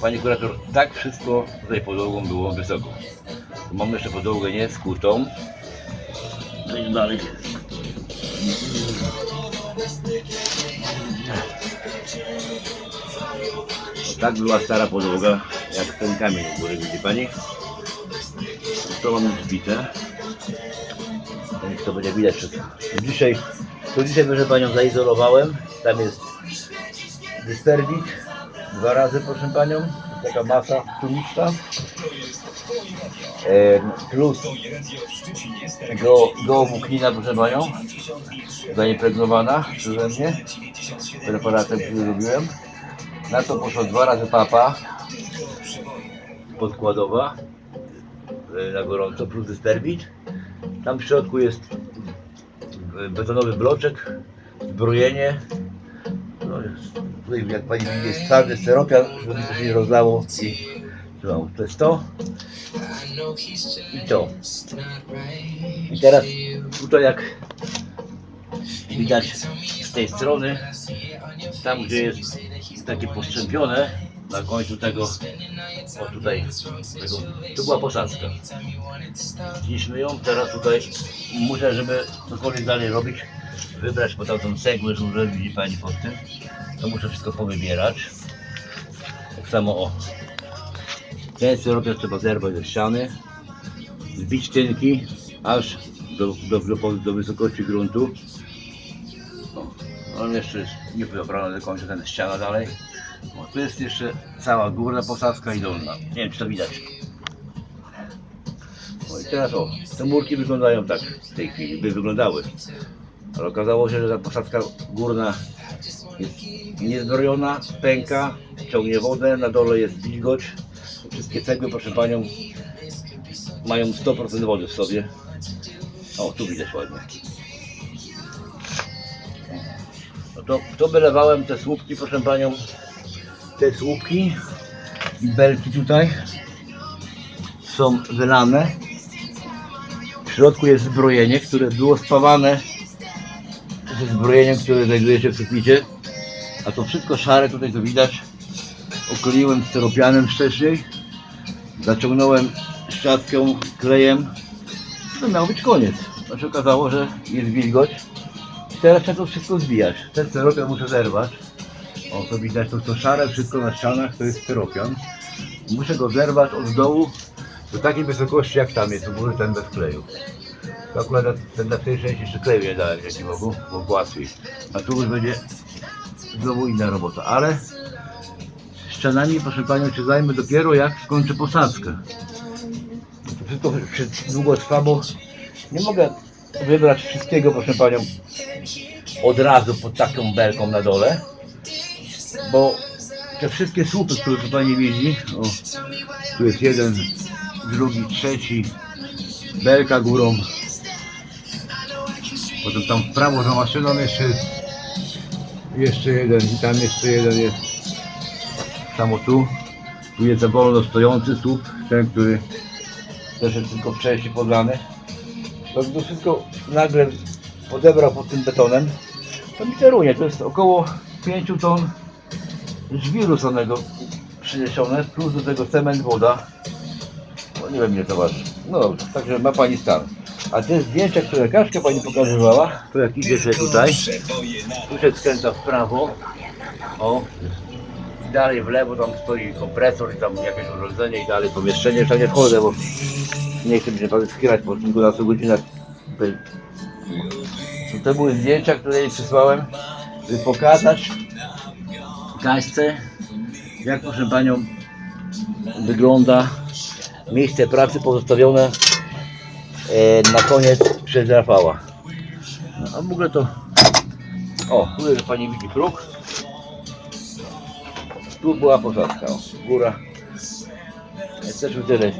Pani kurator, tak wszystko tutaj podłogą było wysoko. Tu mamy jeszcze podłogę nie skutą. No i dalej. Tak była stara podłoga, jak ten kamień u góry, widzi Pani? To mamy zbite. To będzie widać wszystko. Dzisiaj, to dzisiaj proszę Panią zaizolowałem. Tam jest dysterbik. Dwa razy proszę Panią. Taka masa tłumiczna. E, plus go, gołowłóknina proszę Panią. Zaimpregnowana przeze mnie. Preparatem, który robiłem. Na to poszło dwa razy papa podkładowa e, na gorąco plus dysterbit. Tam w środku jest betonowy bloczek, zbrojenie. No tutaj jak pani widzi jest twardy steropian, żeby to się nie rozlało. I, no, to jest to i to. I teraz tutaj jak widać z tej strony, tam gdzie jest takie postrzępione na końcu tego, o tutaj, tego, to była posadzka. Zniszmy ją, teraz tutaj muszę, żeby cokolwiek dalej robić, wybrać po tamtą cegłę, że widzi Pani pod tym, to muszę wszystko powybierać. Tak samo o. Ten robię trzeba zerwać ze ściany, zbić tynki aż do, do, do, do wysokości gruntu. O, on jeszcze jest niepobrany do końca ten ściana dalej. O, tu jest jeszcze cała górna posadzka i dolna. Nie wiem czy to widać. O i teraz o, te murki wyglądają tak w tej chwili, by wyglądały. Ale okazało się, że ta posadzka górna jest niezbrojona, pęka, ciągnie wodę, na dole jest wilgoć. Wszystkie cegły, proszę Panią, mają 100% wody w sobie. O, tu widać ładnie. No to, to wylewałem te słupki, proszę Panią, te słupki i belki tutaj są wylane. W środku jest zbrojenie, które było spawane ze zbrojeniem, które znajduje się w suficie. A to wszystko szare, tutaj to widać. Okleiłem steropianem wcześniej. Zaciągnąłem szczotką, klejem. To miał być koniec. A się okazało, że jest wilgoć. Teraz trzeba to wszystko zbijać. Ten steropian muszę zerwać. O, to widać, to co szare wszystko na ścianach, to jest steropian. Muszę go zerwać od dołu do takiej wysokości jak tam jest, u ten bez kleju. To akurat ten na tej części jeszcze kleju nie dałem, jak nie mogу, bo łatwiej. A tu już będzie znowu inna robota, ale ścianami, proszę Panią, się zajmę dopiero jak skończę posadzkę. To wszystko długo trwa, bo nie mogę wybrać wszystkiego, proszę Panią, od razu pod taką belką na dole, bo te wszystkie słupy, które Pani widzi, o, tu jest jeden, drugi, trzeci, belka górą, potem tam w prawo za maszyną jeszcze jest. Jeszcze jeden i tam jeszcze jeden jest. Samo tu. Tu jest za wolno stojący słup ten, który też jest tylko w części podlany. To to wszystko nagle odebrał pod tym betonem. To mi cerunie, to jest około 5 ton żwiru samego przyniesione plus do tego cement, woda nie wiem ile to waży no dobrze, także ma pani stan a te zdjęcia, które Kaszka pani pokazywała, to jak idzie sobie tutaj, tu się skręca w prawo, o, i dalej w lewo tam stoi kompresor i tam jakieś urządzenie i dalej pomieszczenie, tam nie wchodzę, bo nie chcę się pan skierać po kilkunastu godzinach. To były zdjęcia, które jej przysłałem, by pokazać Kaśce, jak proszę panią wygląda miejsce pracy pozostawione e, na koniec przez Rafała. No, a w ogóle to... O, tu jest pani widzi próg. Tu była posadzka, o, góra. Jesteśmy tyle.